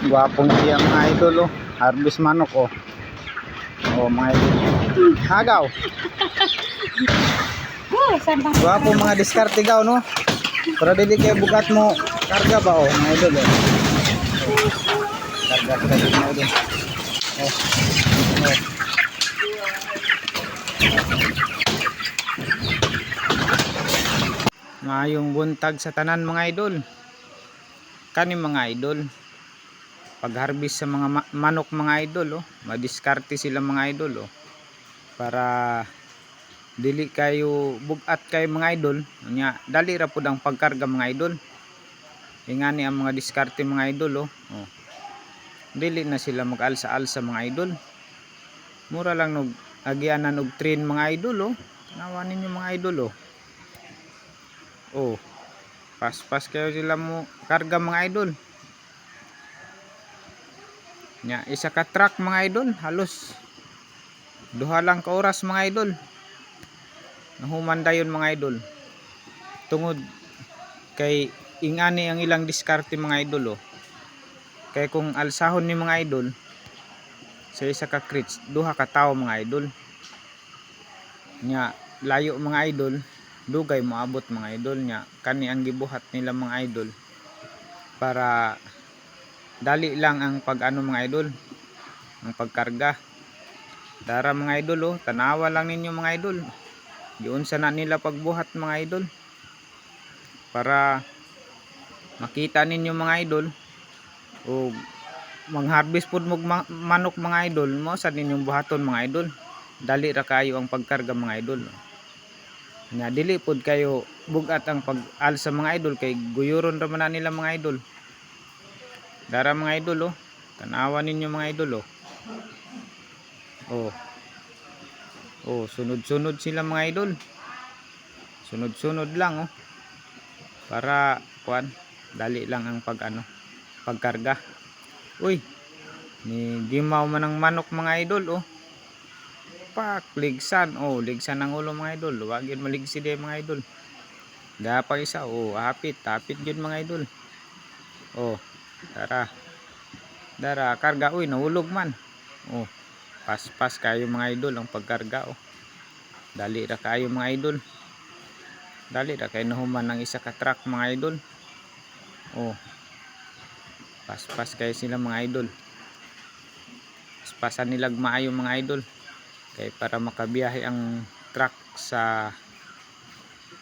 Gwapong siya mga idol oh. Harvest manok oh. Oh mga idol. Hagaw. Gwapong mga diskarte gaw no. Pero dili kay bugat mo karga ba oh mga idol oh. Karga karga mga idol. Oh. Oh. Mayong buntag sa tanan mga idol. Kani mga idol. Pag harvest sa mga ma- manok mga idol oh, madiskarte sila mga idol oh. Para dili kayo bugat kayo mga idol. Nya dali ra pud ang pagkarga mga idol. Ingani ang mga diskarte mga idol oh. oh. Dili na sila mag-alsa-alsa mga idol. Mura lang nog agyanan og train mga idol oh. Tanawan ninyo mga idol oh. Oh. Pas-pas kayo sila mo karga mga idol. Nya isa ka truck mga idol, halos duha lang ka oras mga idol. Nahuman dayon mga idol. Tungod kay ingani ang ilang diskarte mga idol oh. Kay kung alsahon ni mga idol sa isa ka crits, duha ka tawo mga idol. Nya layo mga idol, dugay moabot mga idol nya kani ang gibuhat nila mga idol para dali lang ang pag ano mga idol. Ang pagkarga. Dara mga idol oh. Tanawa lang ninyo mga idol. Yun sa na nila pagbuhat mga idol. Para makita ninyo mga idol o mangharvest pud mog ma- manok mga idol mo sa ninyong buhaton mga idol. Dali ra kayo ang pagkarga mga idol. Nga dili pod kayo bugat ang pag-al sa mga idol kay guyuron ra man nila mga idol dara mga idol oh. Tanawa ninyo mga idol oh. Oh. Oh sunod-sunod sila mga idol. Sunod-sunod lang oh. Para kuan dali lang ang pag ano pagkarga. Uy ni gimaw man ang manok mga idol oh. Pak ligsan. Oh ligsan ang ulo mga idol. Wag yun maligsi de mga idol. Gapa isa oh hapit hapit yun mga idol. Oh dara. Dara karga uy nahulog man. Oh pas pas kayo mga idol ang pagkarga oh. Dali ra kayo mga idol. Dali ra kayo nahuman ng isa ka truck mga idol. Oh pas pas kayo sila mga idol. Pas pasan nilag maayo mga idol. Kay para makabiyahe ang truck sa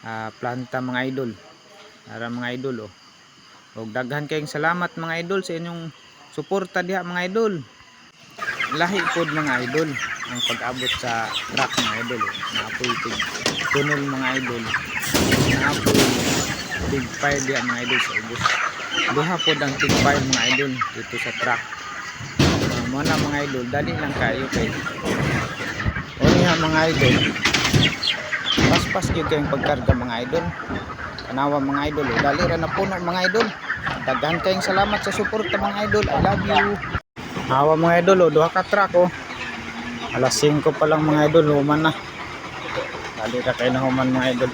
ah, planta mga idol. Para mga idol oh og daghan kayong salamat mga idol sa inyong suporta diha mga idol. Lahi pod mga idol ang pag-abot sa truck mga idol oh. naapoy tig tunol mga idol. Naapoy big fire diha mga idol sa ubos. Duha pod ang big fire mga idol dito sa truck. Uh, mo na mga idol dali lang kayo kay o niya mga idol. Paspas gyud kayong pagkarga mga idol. Tanawa mga idol oh. dali ra na puno mga idol daghan kayong salamat sa suporta mga idol I love you Hawa mga idol oh, duha ka truck oh. Alas 5 pa lang mga idol, human na. Dali ka kayo na human mga idol.